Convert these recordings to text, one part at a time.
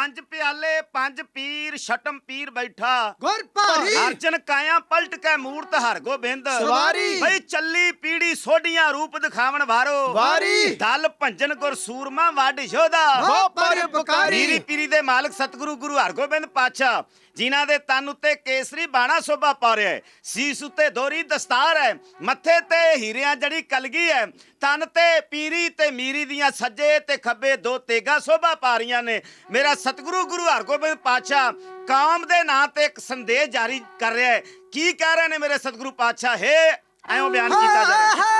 ਪੰਜ ਪਿਆਲੇ ਪੰਜ ਪੀਰ ਛਟਮ ਪੀਰ ਬੈਠਾ। ਗੁਰ ਭਾਰੀ। ਅਰਜਨ ਕਾਇਆ ਪਲਟ ਕੇ ਮੂਰਤ ਹਰ ਗੋਬਿੰਦ। ਸਵਾਰੀ। ਬਈ ਚੱਲੀ ਪੀੜੀ ਸੋਢੀਆਂ ਰੂਪ ਦਿਖਾਵਣ ਵਾਰੋ। ਵਾਰੀ। ਦਲ ਭੰਜਨ ਗੁਰ ਸੂਰਮਾ ਵੱਡ ਯੋਧਾ। ਹੋ ਪਰਉਪਕਾਰੀ। ਪੀਰੀ ਪੀਰੀ ਦੇ ਮਾਲਕ ਸਤਿਗੁਰੂ ਗੁਰੂ ਹਰਗੋਬਿੰਦ ਪਾਤਸ਼ਾਹ ਜਿਨ੍ਹਾਂ ਦੇ ਤਨ ਉੱਤੇ ਕੇਸਰੀ ਬਾਣਾ ਸੋਭਾ ਪਾ ਰਿਹਾ ਹੈ। ਸੀਸ ਉੱਤੇ ਦੋਰੀ ਦਸਤਾਰ ਹੈ। ਮੱਥੇ ਤੇ ਹੀਰਿਆਂ ਜੜੀ ਕਲਗੀ ਹੈ। ਤਨ ਤੇ ਪੀਰੀ ਤੇ ਮੀਰੀ ਦੀਆਂ ਸੱਜੇ ਤੇ ਖੱਬੇ ਦੋ ਤੇਗਾ ਸੋਭਾ ਪਾ ਰਹੀਆਂ ਨੇ। ਮੇਰਾ ਸਤਿਗੁਰੂ ਗੁਰੂ ਹਰਗੋਬਿੰਦ ਪਾਤਸ਼ਾਹ ਕਾਮ ਦੇ ਨਾਂ ਤੇ ਇੱਕ ਸੰਦੇਸ਼ ਜਾਰੀ ਕਰ ਰਿਹਾ ਹੈ। ਕੀ ਕਹਿ ਰਹੇ ਨੇ ਮੇਰੇ ਸਤਿਗੁਰੂ ਪਾਤਸ਼ਾਹ? ਹੈ, ਐਂ ਬਿਆਨ ਕੀਤਾ ਜਾ ਰਿਹਾ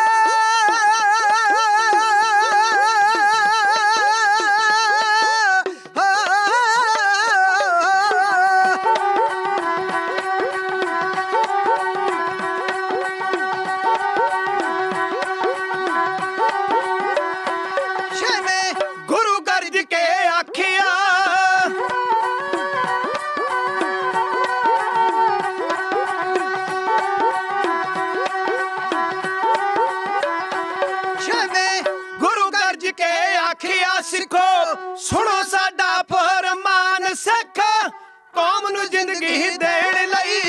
ਕੇ ਆਖਿਆ ਸਿੱਖੋ ਸੁਣੋ ਸਾਡਾ ਫਰਮਾਨ ਸਿੱਖ। ਕੌਮ ਨੂੰ ਜ਼ਿੰਦਗੀ ਦੇਣ ਲਈ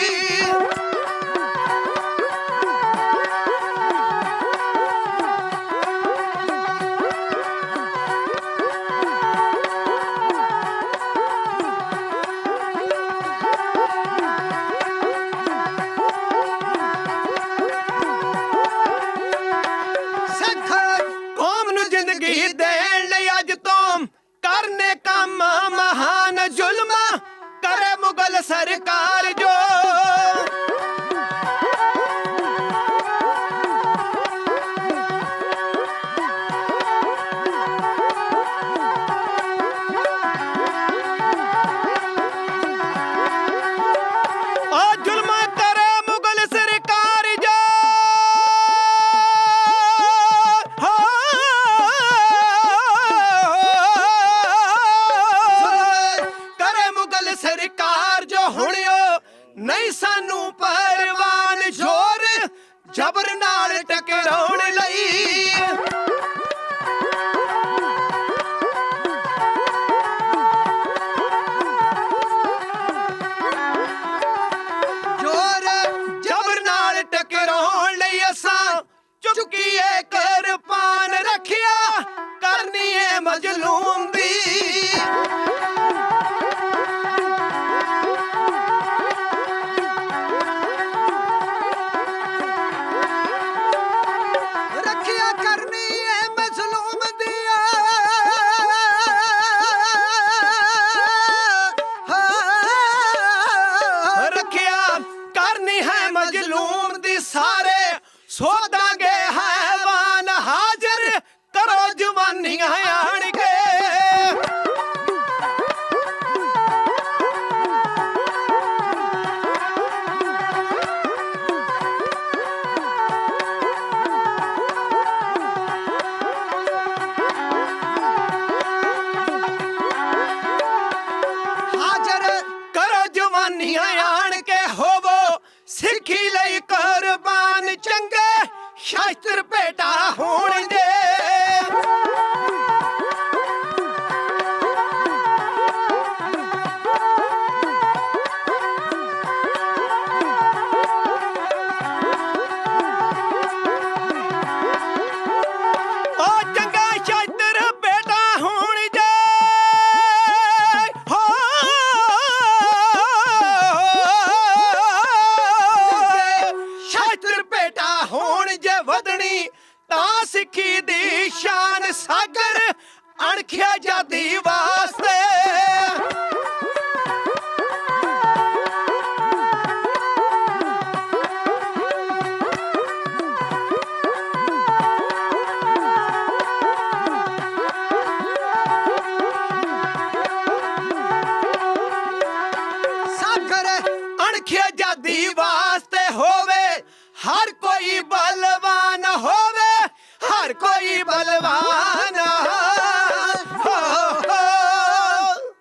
ਜ਼ੁਲਮ ਕਰੇ ਮੁਗਲ ਸਰਕਾਰ ਜ਼ਬਰ ਨਾਲ ਟਕਰਾਉਣ ਲਈ। ਜੋਰ ਜਬਰ ਨਾਲ ਟਕਰਾਉਣ ਲਈ ਅਸਾਂ ਚੁੱਕੀਏ ਕਿਰਪਾਨ ਰੱਖਿਆ। ਕਰਨੀ ਏ ਮਜਲੂਮ சோத்தாங்க ਸ਼ਾਸਤਰ ਬੇਟਾ ਹੋਣਗੇ ਓ ਸਿੱਖੀ ਦੀ ਸ਼ਾਨ ਸਾਗਰ ਅਣਖਿਆ ਜਾਦੀ ਵਾਸਤੇ। ਸਾਗਰ ਅਣਖਿਆ ਜਾਦੀ ਵਾਸਤੇ ਹੋਵੇ, ਹਰ ਕੋਈ ਬਲਵਾਨ कोई बलवान